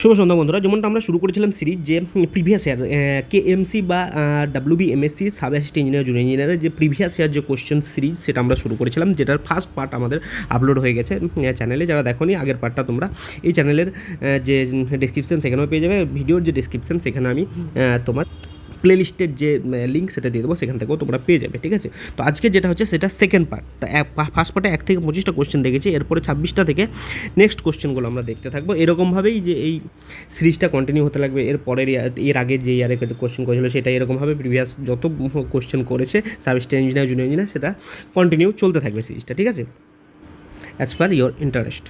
শুভ সন্ধ্যা বন্ধুরা। যেমনটা আমরা শুরু করেছিলাম সিরিজ যে প্রিভিয়াস ইয়ার কে এমসি বা WB MSC sub assist engineer junior ইঞ্জিনিয়ারের যে প্রিভিয়াস ইয়ার যে কোশ্চেন সিরিজ সেটা আমরা শুরু করেছিলাম, যেটার ফার্স্ট পার্ট আমাদের আপলোড হয়ে গেছে চ্যানেলে যারা দেখোনি, আগের পার্টটা তোমরা এই চ্যানেলের যে ডিসক্রিপশন সেখানেও পেয়ে যাবে। ভিডিওর যে ডিসক্রিপশন সেখানে আমি তোমার প্লেলিস্টের যে লিঙ্ক সেটা দিয়ে দেবো, সেখান থেকেও তোমরা পেয়ে যাবে, ঠিক আছে? তো আজকে যেটা হচ্ছে, সেটা সেকেন্ড পার্ট তা ফার্স্ট পার্টে এক থেকে পঁচিশটা কোশ্চেন দেখেছি, এরপরে ছাব্বিশটা থেকে নেক্সট কোশ্চেনগুলো আমরা দেখতে থাকব। এরকমভাবেই যে এই সিরিজটা কন্টিনিউ হতে লাগবে, এর পরের এর আগে যে ইয়ারে কোশ্চেন করেছিল, সেটা এরকমভাবে প্রিভিয়াস যত কোশ্চেন করেছে সার্ভিসটা ইঞ্জিনিয়ার জুনিয়র ইঞ্জিনিয়ার সেটা কন্টিনিউ চলতে থাকবে সিরিজটা ঠিক আছে? অ্যাজ পার ইয়োর ইন্টারেস্ট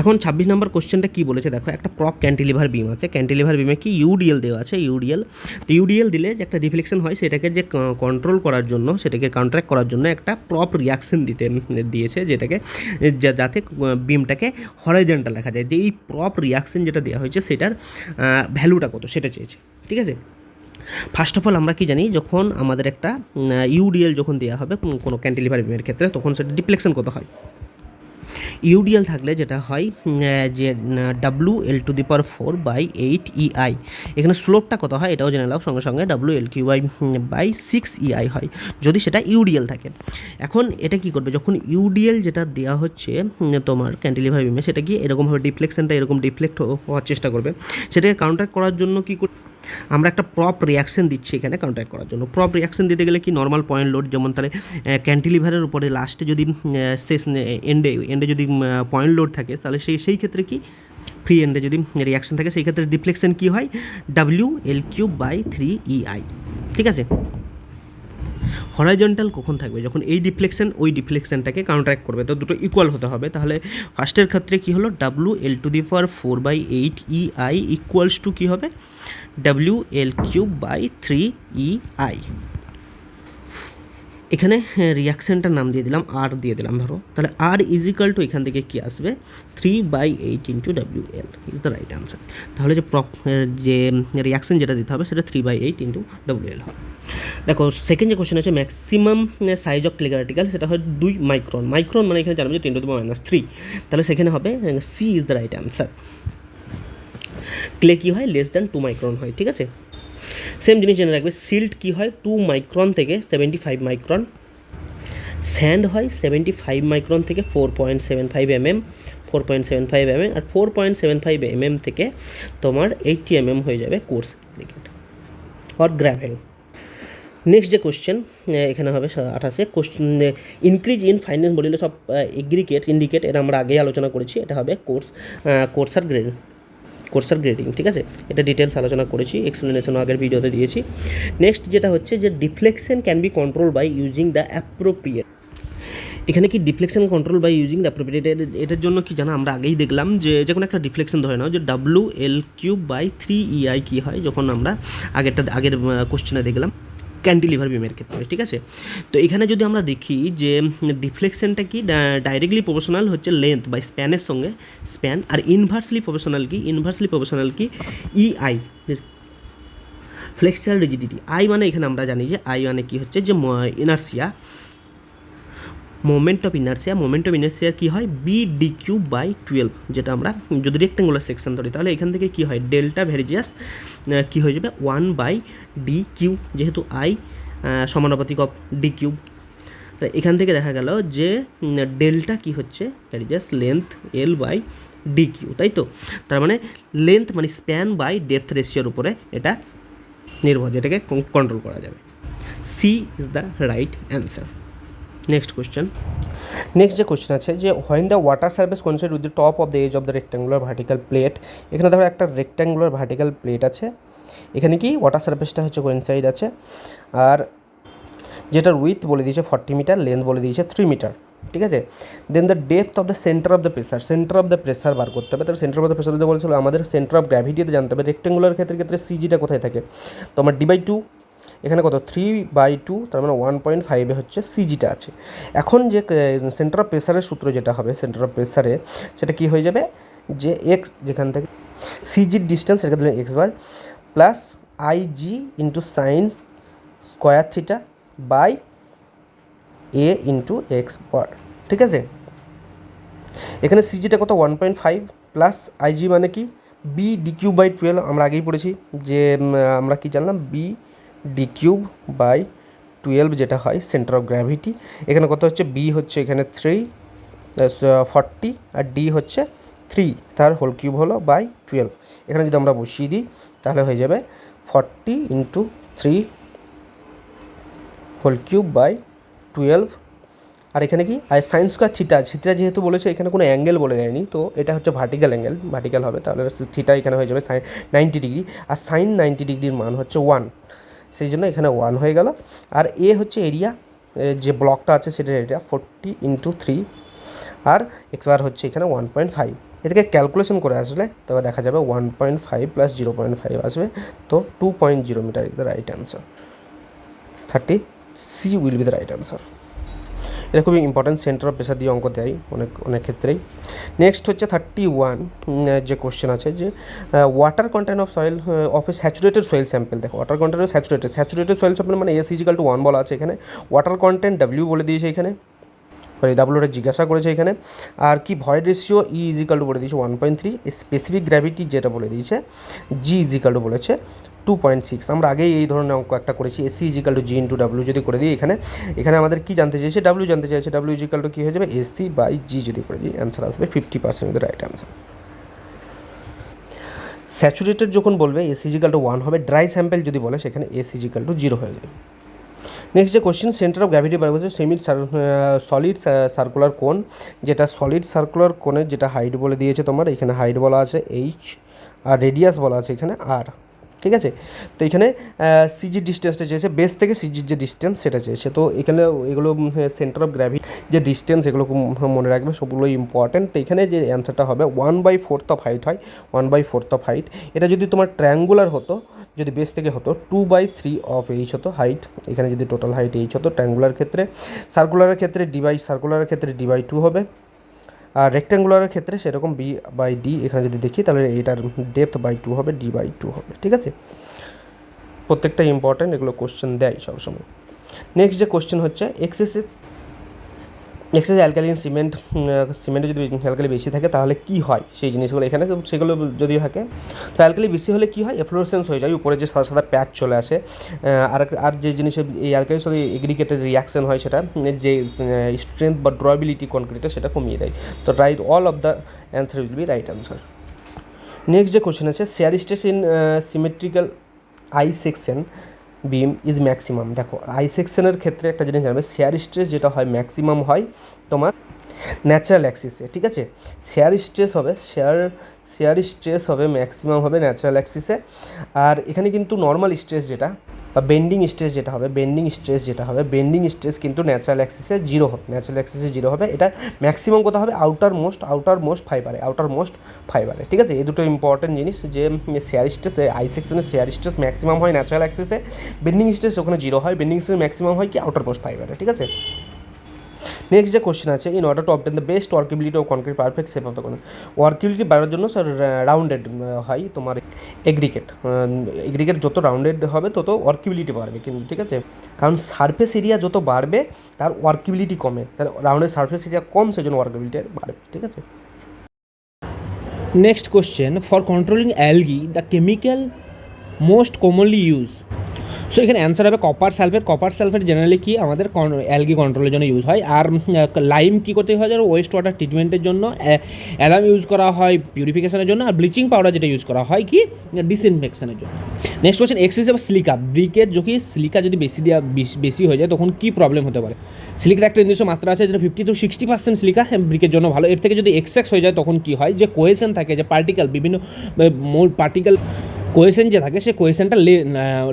এখন ছাব্বিশ নম্বর কোশ্চেনটা কী বলেছে? দেখো, একটা প্রপ ক্যান্টিলিভার বিম আছে। ক্যান্টিলিভার বিমে কি ইউডিএল দেওয়া আছে? ইউডিএল তো ইউডিএল দিলে যে একটা রিফ্লেকশন হয়, সেটাকে যে কন্ট্রোল করার জন্য, সেটাকে কাউন্ট্রাক্ট করার জন্য একটা প্রপ রিয়াকশন দিতে, দিয়েছে, যেটাকে যাতে বিমটাকে হরাইজেন্টাল রাখা যায়। যে এই প্রপ রিয়াকশন যেটা দেওয়া হয়েছে, সেটার ভ্যালুটা কত, সেটা চেয়েছে। ঠিক আছে? ফার্স্ট অফ অল আমরা কি জানি, যখন আমাদের একটা ইউডিএল যখন দেওয়া হবে, কোনো ক্যান্টিলিভার বিমের ক্ষেত্রে, তখন সেটা ডিপ্লেকশন কত হয়? ইউডিএল থাকলে যেটা হয় যে W L to the power four by eight EI এখানে স্লোপটা কত হয় এটাও জেনে নাও, সঙ্গে সঙ্গে W L Q I by six EI হয়, যদি সেটা ইউডিএল থাকে। এখন এটা কি করবে, যখন ইউডিএল যেটা দেওয়া হচ্ছে তোমার ক্যান্টিলিভার বিমে সেটা কি এরকমভাবে ডিফ্লেকশনটা এরকম ডিফ্লেক্ট হওয়ার চেষ্টা করবে? সেটাকে কাউন্টার করার জন্য কি কর আমরা একটা প্রপ রিয়াকশন দিচ্ছি এখানে কাউন্টার করার জন্য। প্রপ রিয়াকশন দিতে গেলে কি নর্মাল পয়েন্ট লোড যেমন তাহলে ক্যান্টিলিভারের উপরে লাস্টে যদি শেষ এন্ডে এন্ডে যদি পয়েন্ট লোড থাকে, তাহলে সেই সেই ক্ষেত্রে কি? ফ্রি এন্ডে যদি রিয়াকশন থাকে, সেই ক্ষেত্রে ডিফ্লেকশন কী হয়? W L Q by three E I ঠিক আছে? হরাইজন্টাল কখন থাকবে? যখন এই ডিফ্লেকশন ওই ডিফ্লেকশনটাকে কাউন্ট্রাক্ট করবে। তো দুটো ইকুয়াল হতে হবে। তাহলে ফার্স্টের ক্ষেত্রে কী হলো? W L to the power four by eight E I equals to কী হবে? W L cube by three E I এখানে রিয়াকশানটার নাম দিয়ে দিলাম আর দিয়ে দিলাম, ধরো। তাহলে আর ইজিক্যাল টু এখান থেকে কী আসবে? Three by eight into W L is the right answer তাহলে যে প্রপ যে রিয়াকশান যেটা দিতে হবে, সেটা three by eight into W L হবে। দেখো সেকেন্ড যে কোশ্চেন আছে maximum size of clay particle সেটা হয় দুই মাইক্রন মাইক্রন মানে এখানে জানব যে টেন টু মাইনাস থ্রি তাহলে সেখানে হবে C is the right answer clay কী হয়? লেস দ্যান টু মাইক্রন হয়, ঠিক আছে? সেম জিনিস জেনে রাখবে সিল্ট কী হয়? টু মাইক্রন থেকে সেভেন্টি ফাইভ মাইক্রন স্যান্ড হয় সেভেন্টি ফাইভ মাইক্রন থেকে four point seven five mm four point seven five mm আর four point seven five mm থেকে তোমার এইটটি এমএম হয়ে যাবে coarse cricket or gravel next যে question এখানে হবে আঠাশে। কোশ্চেন ইনক্রিজ ইন ফাইন্যান্স বলিলে সব এগ্রিকেট ইন্ডিকেট এটা আমরা আগেই আলোচনা করেছি, এটা হবে coarse coarser grade coarser grading ঠিক আছে? এটা ডিটেলস আলোচনা করেছি এক্সপ্লেনেশন আগের ভিডিওতে দিয়েছি। নেক্সট যেটা হচ্ছে যে deflection can be control by using the appropriate এখানে কি deflection control by using the appropriate এটার জন্য কি জানা, আমরা আগেই দেখলাম যে যে কোনো একটা ডিফ্লেকশন ধরে নাও যে W L cube by three EI কী হয়, যখন আমরা আগেরটা, আগের কোশ্চেনে দেখলাম। ক্যান্টিলিভার বিমের ক্ষেত্রে, ঠিক আছে? তো এখানে যদি আমরা দেখি যে ডিফ্লেকশনটা কি ডাইরেক্টলি প্রফেশনাল হচ্ছে লেন্থ বা স্প্যানের সঙ্গে স্প্যান আর ইনভার্সলি প্রফেশনাল কি ইনভার্সলি প্রফেশনাল কি ইআই ফ্লেক্সিয়াল রিজিডিটি আই মানে এখানে আমরা জানি যে আই মানে কি হচ্ছে যে inertia moment of inertia moment of inertia কী হয়? B D Q by twelve যেটা আমরা যদি রেক্টেঙ্গুলার সেকশন ধরি, তাহলে এখান থেকে কী হয়? ডেল্টা ভেরিজিয়াস কী হয়ে যাবে? ওয়ান বাই ডি কিউ যেহেতু আই সমানুপাতিক অফ ডি কিউব তো এখান থেকে দেখা গেল যে ডেল্টা কি হচ্ছে? Varies as length L by D Q তাই তো? তার মানে লেন্থ মানে স্প্যান বাই ডেপথ রেশিওর উপরে এটা নির্ভর, যেটাকে কন্ট্রোল করা যাবে। C is the right answer next question next যে কোয়েশ্চেন আছে যে when the water surface consent with the top of the edge of the rectangular vertical plate এখানে ধরো একটা রেক্ট্যাঙ্গুলার ভার্টিক্যাল প্লেট আছে, এখানে কি ওয়াটার সার্ভিসটা হচ্ছে কোয়েনসাইড আছে, আর যেটার উইথ বলে দিয়েছে ফর্টি মিটার লেন্থ বলে দিয়েছে থ্রি মিটার ঠিক আছে? Then the depth of the centre of the pressure centre of the pressure bar করতে হবে। তাহলে সেন্টার অফ দ্য প্রেসার বলেছিল আমাদের সেন্টার অফ গ্র্যাভিটিতে জানতে হবে রেক্টেঙ্গুলার ক্ষেত্রে ক্ষেত্রে সিজিটা কোথায় থাকে? তো আমার ডি বাই টু এখানে কত? থ্রি বাই টু তার মানে ওয়ান পয়েন্ট ফাইভে হচ্ছে সিজিটা আছে। এখন যে সেন্টার অফ প্রেসারের সূত্র যেটা হবে সেন্টার অফ প্রেসারে সেটা কি হয়ে যাবে? যে এক্স যেখান থেকে সিজির ডিস্টেন্স সেটা দিলেন X bar plus I G into sine square theta by A into X bar ঠিক আছে? এখানে সিজিটা কত? One point five plus IG মানে কি? B D cube by twelve আমরা আগেই পড়েছি যে আমরা কি জানলাম? B D cube by twelve যেটা হয় সেন্টার অফ গ্র্যাভিটি এখানে কত হচ্ছে? বি হচ্ছে এখানে থ্রি ফর্টি আর ডি হচ্ছে থ্রি তার হোল কিউব হলো বাই টুয়েলভ এখানে যদি আমরা বসিয়ে দিই, তাহলে হয়ে যাবে forty into three whole cube by twelve আর এখানে কি? আর সাইন স্কোয়ার থিটা থিটা যেহেতু বলেছে, এখানে কোনো অ্যাঙ্গেল বলে দেয়নি, তো এটা হচ্ছে ভার্টিক্যাল অ্যাঙ্গেল ভার্টিক্যাল হবে, তাহলে থিটা এখানে হয়ে যাবে সাইন নাইনটি ডিগ্রি আর সাইন নাইনটি ডিগ্রির মান হচ্ছে ওয়ান সেই জন্য এখানে ওয়ান হয়ে গেল। আর এ হচ্ছে এরিয়া যে ব্লকটা আছে সেটার এরিয়া ফোরটি ইন্টু থ্রি আর এক্স বার হচ্ছে এখানে ওয়ান পয়েন্ট ফাইভ এটাকে ক্যালকুলেশন করে আসলে তবে দেখা যাবে one point five plus zero point five আসবে। তো two point zero metre is the right answer thirty C will be the right answer এটা খুবই ইম্পর্টেন্ট সেন্টার অফ প্রেশার দিয়ে অঙ্ক দেয় অনেক অনেক ক্ষেত্রেই। নেক্সট হচ্ছে থার্টি ওয়ান যে কোশ্চেন আছে যে water content of soil of a saturated soil sample দেখো water content saturated saturated soil sample মানে S is equal to one বলা আছে এখানে। ওয়াটার কন্টেন্ট ডাব্লিউ বলে দিয়েছে এখানে। সরি ডাব্লুটা জিজ্ঞাসা করেছে এখানে। আর কি void ratio e is equal to বলে দিয়েছে one point three specific gravity যেটা বলে দিয়েছে জি ইজিক্যাল টু বলেছে। টু পয়েন্ট সিক্স আমরা আগেই এই ধরনের অঙ্ক একটা করেছি S e is equal to G into W যদি করে দিই এখানে। এখানে আমাদের কি জানতে চাইছে? ডাব্লিউ জানতে চাইছে ডাব্লিউ ইজিক্যাল টু কী হয়ে যাবে? এসি বাই জি যদি করে দিই অ্যান্সার আসবে fifty percent right answer saturated যখন বলবে S e is equal to one হবে ড্রাই স্যাম্পল যদি বলে, সেখানে এসিজিক্যাল টু জিরো হয়ে যাবে। নেক্সট যে কোশ্চেন সেন্টার অফ গ্র্যাভিটি বার করছে সেমি সলিড সার্কুলার কোন যেটা সলিড সার্কুলার কোণের যেটা হাইট বলে দিয়েছে তোমার, এখানে হাইট বলা আছে এইচ আর রেডিয়াস বলা আছে এখানে আর ঠিক আছে? তো এখানে সিজি ডিস্টেন্সটা চেয়েছে বেস থেকে সিজির যে ডিস্টেন্স সেটা চেয়েছে। তো এখানে এগুলো সেন্টার অফ গ্র্যাভিটি যে ডিস্টেন্স এগুলো মনে রাখবে সবগুলো ইম্পর্ট্যান্ট তো এখানে যে অ্যান্সারটা হবে one by fourth of height হয় one by fourth of height এটা যদি তোমার ট্রায়াঙ্গুলার হতো, যদি বেস থেকে হতো two by three of H হতো হাইট এখানে যদি টোটাল হাইট এইচ হতো ট্রায়াঙ্গুলার ক্ষেত্রে। সার্কুলারের ক্ষেত্রে ডি বাই সার্কুলারের ক্ষেত্রে ডি বাই টু হবে। আর রেক্ট্যাঙ্গুলারের ক্ষেত্রে সেরকম বি বাই ডি এখানে যদি দেখি, তাহলে এটার ডেপথ বাই টু হবে ডি বাই টু হবে, ঠিক আছে? প্রত্যেকটা ইম্পর্ট্যান্ট এগুলো কোশ্চেন দেয় সবসময়। নেক্সট যে কোশ্চেন হচ্ছে এক্সেসিভ এক্সেস অ্যালকালিন সিমেন্ট সিমেন্টে যদি অ্যালকালি বেশি থাকে, তাহলে কি হয়? সেই জিনিসগুলো এখানে সেগুলো যদি থাকে। তো অ্যালকালি বেশি হলে কি হয়? এফ্লোরেসেন্স হয়ে যায়। উপরে যে সাদা সাদা প্যাচ চলে আসে। আর আর যে জিনিসে, এই অ্যালকালির সাথে এগ্রিগেটেড রিয়াকশন হয় সেটা যে স্ট্রেংথ বা ড্রয়াবিলিটি কনক্রিটে সেটা কমিয়ে দেয়। তো right all of the answer will be right answer next যে কোশ্চেন আছে shear stress in symmetrical I section beam is maximum দেখো আই সেকশনের ক্ষেত্রে একটা জিনিস জানবে শেয়ার স্ট্রেস যেটা হয় ম্যাক্সিমাম হয় তোমার ন্যাচারাল অ্যাক্সিসে ঠিক আছে? শেয়ার স্ট্রেস হবে শেয়ার শেয়ার স্ট্রেস হবে ম্যাক্সিমাম হবে ন্যাচারাল অ্যাক্সিসে আর এখানে কিন্তু নর্মাল স্ট্রেস যেটা বা বেন্ডিং স্ট্রেস যেটা হবে বেন্ডিং স্ট্রেস যেটা হবে বেন্ডিং স্ট্রেস কিন্তু ন্যাচারাল অ্যাক্সিসে জিরো হবে ন্যাচারাল অ্যাক্সিসে জিরো হবে। এটা ম্যাক্সিমাম কোথাও হবে? আউটার মোস্ট আউটার মোস্ট ফাইবারে আউটার মোস্ট ফাইবারে ঠিক আছে? এই দুটো ইম্পর্টেন্ট জিনিস যে শেয়ার স্ট্রেস আই সেকশনের শেয়ার স্ট্রেস ম্যাক্সিমাম হয় ন্যাচারাল অ্যাক্সিসে বেন্ডিং স্ট্রেস ওখানে জিরো হয় বেন্ডিং স্ট্রেস ম্যাক্সিমাম হয় কি? আউটার মোস্ট ফাইবারে ঠিক আছে? নেক্সট যে কোশ্চেন আছে in order to obtain the best workability of concrete perfect shape of the workability বাড়ার জন্য স্যার রাউন্ডেড হয় তোমার এগ্রিকেট এগ্রিকেট যত রাউন্ডেড হবে, তত ওয়ার্কেবিলিটি বাড়বে কিন্তু, ঠিক আছে? কারণ সারফেস এরিয়া যত বাড়বে, তার ওয়ার্কেবিলিটি কমে। তাহলে রাউন্ডের সারফেস এরিয়া কম সেই জন্য ওয়ার্কেবিলিটি বাড়বে, ঠিক আছে? Next question for controlling algae the chemical most commonly used. So এখানে অ্যান্সার হবে copper sulphate copper sulphate generally কি? আমাদের অ্যালগি কন্ট্রোলের জন্য ইউজ হয়। আর লাইম কী করতে হয় ওয়েস্ট ওয়াটার ট্রিটমেন্টের জন্য অ্যালাম ইউজ করা হয় পিউরিফিকেশনের জন্য। আর ব্লিচিং পাউডার যেটা ইউজ করা হয় কি? ডিসইনফেকশনের জন্য। নেক্সট কোশ্চেন এক্সেসিভ সিলিকা ব্রিকের যদি সিলিকা যদি বেশি দেওয়া বেশ- হয়ে যায়, তখন কী প্রবলেম হতে পারে? সিলিকার একটা নির্দিষ্ট মাত্রা আছে যেটা fifty to sixty percent silica ব্রিকের জন্য ভালো। এর থেকে যদি এক্সেক্স হয়ে যায়, তখন কী হয়? যে কোয়েশন থাকে, যে পার্টিকেল বিভিন্ন পার্টিকেল কোয়েশন যে থাকে, সে কোয়েশনটা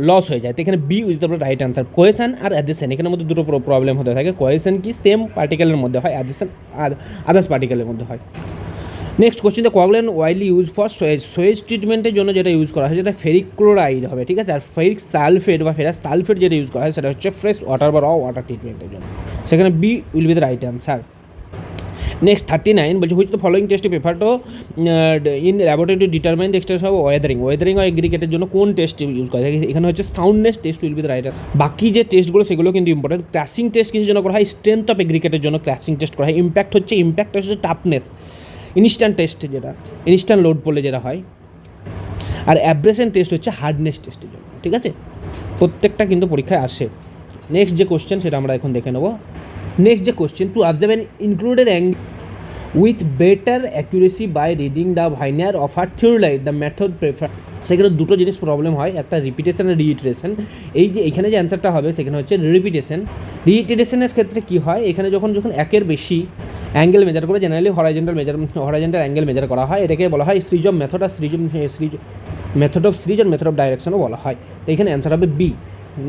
লস হয়ে যায়। তো এখানে B is the right answer question R addition এখানের মধ্যে দুটো প্রবলেম হতে থাকে। কোয়েশন কি? সেম পার্টিকেলের মধ্যে হয় অ্যাডিশন আর আদার্স পার্টিকেলের মধ্যে হয়। Next question the coagulant widely use for sewage sewage ট্রিটমেন্টের জন্য যেটা ইউজ করা হয়, সেটা ফেরিক ক্লোরাইড হবে, ঠিক আছে? আর ফেরিক সালফেট বা ফেরাস সালফেট যেটা ইউজ করা হয়, সেটা হচ্ছে ফ্রেশ ওয়াটার বা র ওয়াটার ট্রিটমেন্টের জন্য। সেখানে B will be the right answer next thirty nine বলছে which the following test paper to in laboratory to determine the of weathering weathering ও এগ্রিগেটের জন্য কোন টেস্ট ইউজ করা। হয় এখানে হচ্ছে soundness test will be the right বাকি যে টেস্টগুলো সেগুলো কিন্তু ইম্পর্টেন্ট ক্র্যাশিং টেস্ট কিছু জন্য করা হয়? স্ট্রেংথ অফ এগ্রিগেটের জন্য ক্র্যাশিং টেস্ট করা হয়। ইম্প্যাক্ট হচ্ছে ইম্প্যাক্ট হচ্ছে টাফনেস ইনস্ট্যান্ট টেস্ট যেটা ইনস্ট্যান্ট লোড পড়লে যেটা হয়। আর অ্যাব্রেশন টেস্ট হচ্ছে হার্ডনেস টেস্টের জন্য। ঠিক আছে? প্রত্যেকটা কিন্তু পরীক্ষায় আসে। নেক্সট যে কোশ্চেন সেটা আমরা এখন দেখে নেব। নেক্সট যে question to observe an included angle with better accuracy by reading the vernier of R theodolite the method prefer সেখানে দুটো জিনিস প্রবলেম হয়, একটা রিপিটেশন আর রিইটারেশন এই যে এখানে যে অ্যান্সারটা হবে, সেখানে হচ্ছে রিপিটেশন রিইটারেশনের ক্ষেত্রে কি হয়, এখানে যখন যখন একের বেশি অ্যাঙ্গেল মেজার করে generally horizontal measure horizontal angle measure করা হয়, এটাকে বলা হয় অফ মেথড আর সিরিজ সিরিজ মেথড অফ আর মেথড অফ ডাইরেকশনও বলা হয়। তো এখানে অ্যান্সার হবে বি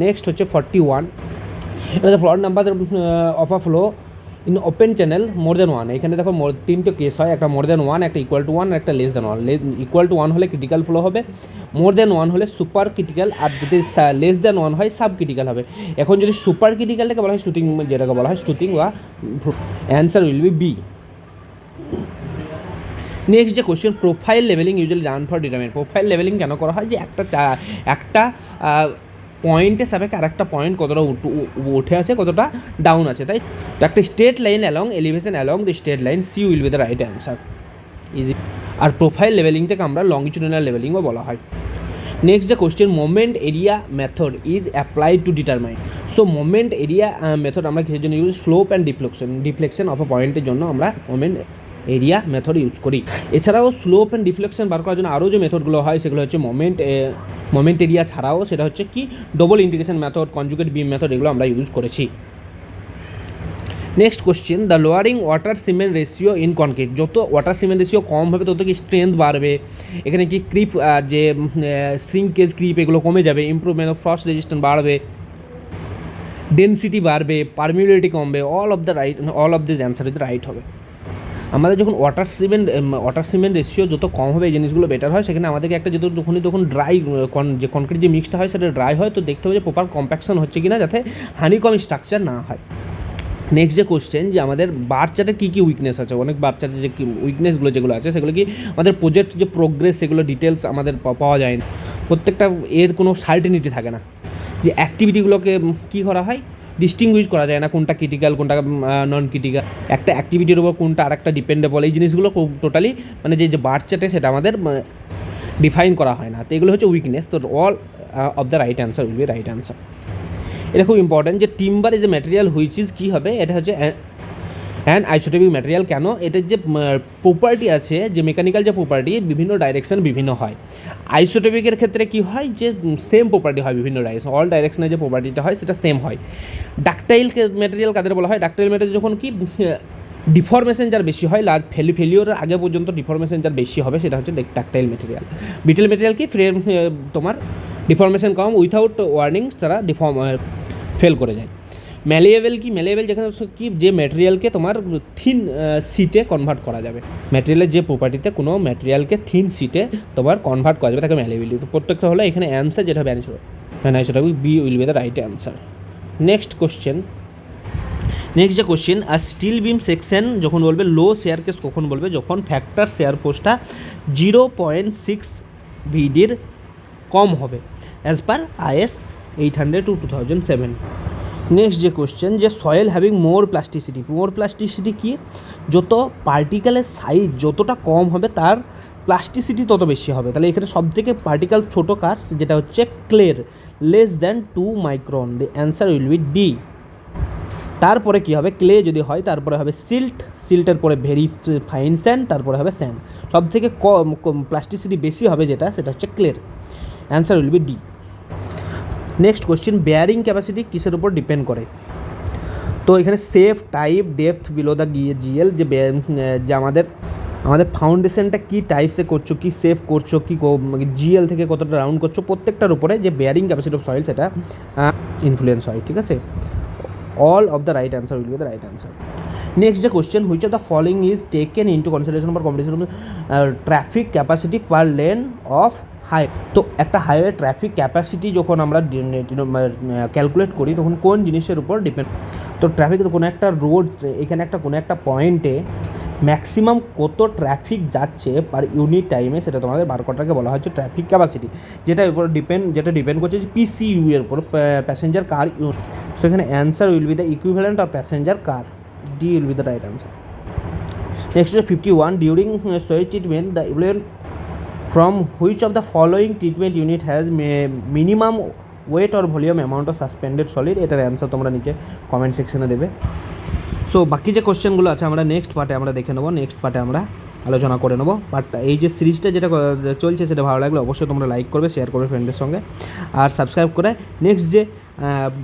নেক্সট হচ্ছে ফর্টি ওয়ান এটা Froude number of a flow in open channel more than one এখানে দেখো মোর তিনটে কেস হয়, একটা মোর দেন ওয়ান একটা ইকুয়াল টু ওয়ান একটা less than one equal to one হলে ক্রিটিক্যাল ফ্লো হবে মোর দেন ওয়ান হলে সুপার ক্রিটিক্যাল আর যদি লেস দেন ওয়ান হয় সাব ক্রিটিক্যাল হবে। এখন যদি সুপার ক্রিটিক্যালটাকে বলা হয় শুটিং যেটাকে বলা হয় শুটিং বা answer will be B next যে question profile levelling usually done for determination profile levelling কেন করা হয়? যে একটা একটা পয়েন্টের সাপেক্ষে আর একটা পয়েন্ট কতটা উঠু- আছে, কতটা ডাউন আছে, তাই? তো একটা straight line along elevation along the straight line C will be the right answer easy R profile লেভেলিংটাকে আমরা লংগিচুডিনাল লেভেলিংও বলা হয়। নেক্সট যে question moment area method is applied to determine so moment area method আমরা কিসের জন্য use slope and deflection deflection of a পয়েন্টের জন্য আমরা মোমেন্ট এরিয়া মেথড ইউজ করি। এছাড়াও স্লোপ অ্যান্ড ডিফ্লেকশন বার করার জন্য আরও যে মেথডগুলো হয়, সেগুলো হচ্ছে মোমেন্ট মোমেন্ট এরিয়া ছাড়াও সেটা হচ্ছে কি? Double integration method conjugate beam method এগুলো আমরা ইউজ করেছি। Next question the lowering water cement ratio in concrete যত ওয়াটার সিমেন্ট রেশিও কম হবে, তত কি স্ট্রেংথ বাড়বে? এখানে কি ক্রিপ যে সিঙ্কেজ ক্রিপ এগুলো কমে যাবে? ইমপ্রুভমেন্ট অফ ফ্রস্ট রেজিস্ট্যান্স বাড়বে। ডেন্সিটি বাড়বে পারমিউলিটি কমবে। All of the right all of this answer is right হবে। আমাদের যখন water cement water cement ratio যত কম হবে এই জিনিসগুলো বেটার হয়, সেখানে আমাদেরকে একটা যত যখনই তখন ড্রাই যে কনক্রিট যে মিক্সটা হয় সেটা ড্রাই হয়, তো দেখতে হবে যে প্রপার কম্প্যাকশন হচ্ছে কি না যাতে হানিকম স্ট্রাকচার না হয়। নেক্সট যে কোশ্চেন যে আমাদের বাচ্চাটা কী কী উইকনেস আছে? অনেক বাচ্চাদের যে উইকনেসগুলো যেগুলো আছে, সেগুলো কি আমাদের প্রজেক্ট যে প্রোগ্রেস সেগুলো ডিটেলস আমাদের পাওয়া যায় না। প্রত্যেকটা এর কোনো সার্টিনিটি থাকে না। যে অ্যাক্টিভিটিগুলোকে কী করা হয়? ডিস্টিংগুইশ করা যায় না কোনটা ক্রিটিক্যাল কোনটা নন ক্রিটিক্যাল একটা অ্যাক্টিভিটির উপর কোনটা আর একটা ডিপেন্ডেবল এই জিনিসগুলো টোটালি মানে যে যে বাড়ছেটে সেটা আমাদের ডিফাইন করা হয় না। তো এগুলো হচ্ছে উইকনেস তো all of the right answer will be right answer এটা খুব ইম্পর্ট্যান্ট যে timber is a material which is কী হবে? এটা হচ্ছে অ্যান্ড আইসোটোপিক ম্যাটেরিয়াল কেন? এটার যে প্রপার্টি আছে, যে মেকানিক্যাল যে প্রপার্টি বিভিন্ন ডাইরেকশান বিভিন্ন হয়। আইসোটোপিকের ক্ষেত্রে কি হয় যে সেম প্রপার্টি হয় বিভিন্ন ডাইরেকশন অল ডাইরেকশনে যে প্রপার্টিটা হয় সেটা সেম হয়। ডাকটাইল ম্যাটেরিয়াল কাদের বলা হয়? ডাকটাইল ম্যাটেরিয়াল যখন কি ডিফরমেশন যার বেশি হয় লার্জ ফেলি ফেলিওরের আগে পর্যন্ত ডিফরমেশন যার বেশি হবে, সেটা হচ্ছে ডাকটাইল ম্যাটেরিয়াল বিটেল ম্যাটেরিয়াল কি? ফ্রেম তোমার ডিফরমেশন কম উইথাউট ওয়ার্নিংস তারা ডিফর্ম ফেল করে যায়। ম্যালিয়েবল কি? ম্যালিয়েবল যেখানে কি, যে ম্যাটেরিয়ালকে তোমার থিন সিটে কনভার্ট করা যাবে। ম্যাটেরিয়ালের যে প্রপার্টিতে কোনো ম্যাটেরিয়ালকে থিন সিটে তোমার কনভার্ট করা যাবে, তাকে ম্যালিয়েবিলিটি তো প্রত্যেকটা হলো এখানে অ্যান্সার যেটা ব্যানিশ হবে হ্যাঁ সেটা B will be the right answer next question next যে কোশ্চেন আর স্টিল বিম সেকশন যখন বলবে লো শেয়ার কেস কখন বলবে? যখন ফ্যাক্টর শেয়ার ফোর্সটা জিরো পয়েন্ট সিক্স ভিডির কম হবে as per IS eight hundred two two thousand seven next যে কোশ্চেন যে soil having more plasticity more plasticity কি? যত পার্টিকেলের সাইজ যতটা কম হবে, তার প্লাস্টিসিটি তত বেশি হবে। তাহলে এখানে সব থেকে পার্টিকেল ছোটো কার? যেটা হচ্ছে ক্লের less than two micron the answer will be D তারপরে কি হবে? ক্লে যদি হয়, তারপরে হবে সিল্ট সিল্টের পরে ভেরি ফাইন স্যান্ড তারপরে হবে স্যান্ড সব থেকে কম প্লাস্টিসিটি বেশি হবে যেটা, সেটা হচ্ছে ক্লের answer will be D next question bearing capacity কিসের উপর ডিপেন্ড করে? তো এখানে shape type depth below the গিয়ে জিএল যে যে আমাদের আমাদের ফাউন্ডেশনটা কী টাইপসে করছ, কী সেফ করছ, কী জিএল থেকে কতটা রাউন্ড করছ, প্রত্যেকটার উপরে যে বেয়ারিং ক্যাপাসিটি অফ সয়েল সেটা ইনফ্লুয়েন্স হয়, ঠিক আছে? All of the right answer will be the right answer next যে question which of the following is taken into consideration for competition traffic capacity per lane of high তো একটা highway traffic capacity যখন আমরা calculate করি, তখন কোন জিনিসের উপর ডিপেন্ড তো ট্রাফিক কোনো একটা রোড এখানে একটা কোনো একটা পয়েন্টে ম্যাক্সিমাম কত ট্রাফিক যাচ্ছে পার ইউনিট টাইমে সেটা তোমাদের বার করাটাকে বলা হচ্ছে ট্রাফিক ক্যাপাসিটি যেটার উপর ডিপেন্ড যেটা ডিপেন্ড করছে পিসিইউ এর উপর প্যাসেঞ্জার কার ইউনিট সো এখানে answer will be the equivalent of passenger car D will be the right answer next হচ্ছে fifty one during sewage treatment the effluent from which of the following treatment unit has minimum weight or volume amount of suspended solid এটার answer তোমরা নিচে comment সেকশনে দেবে। So বাকি যে কোশ্চেনগুলো আছে আমরা নেক্সট পার্টে আমরা দেখে নেব। নেক্সট পার্টে আমরা আলোচনা করে নেব। বাট এই যে সিরিজটা যেটা চলছে সেটা ভালো লাগলে অবশ্যই তোমরা লাইক করবে শেয়ার করবে ফ্রেন্ডদের সঙ্গে। আর সাবস্ক্রাইব করে নেক্সট যে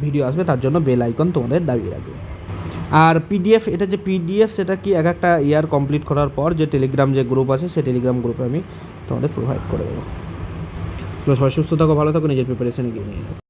ভিডিও আসবে তার জন্য বেল আইকন তোমাদের দাবিয়ে রাখবে। আর পিডিএফ এটা যে পিডিএফ সেটা কি এক একটা ইয়ার কমপ্লিট করার পর যে টেলিগ্রাম যে গ্রুপ আছে, সেই টেলিগ্রাম গ্রুপে আমি তোমাদের প্রোভাইড করে দেবো। সবাই সুস্থ থাকো, ভালো থাকো, নিজের প্রিপারেশন গিয়ে নিয়ে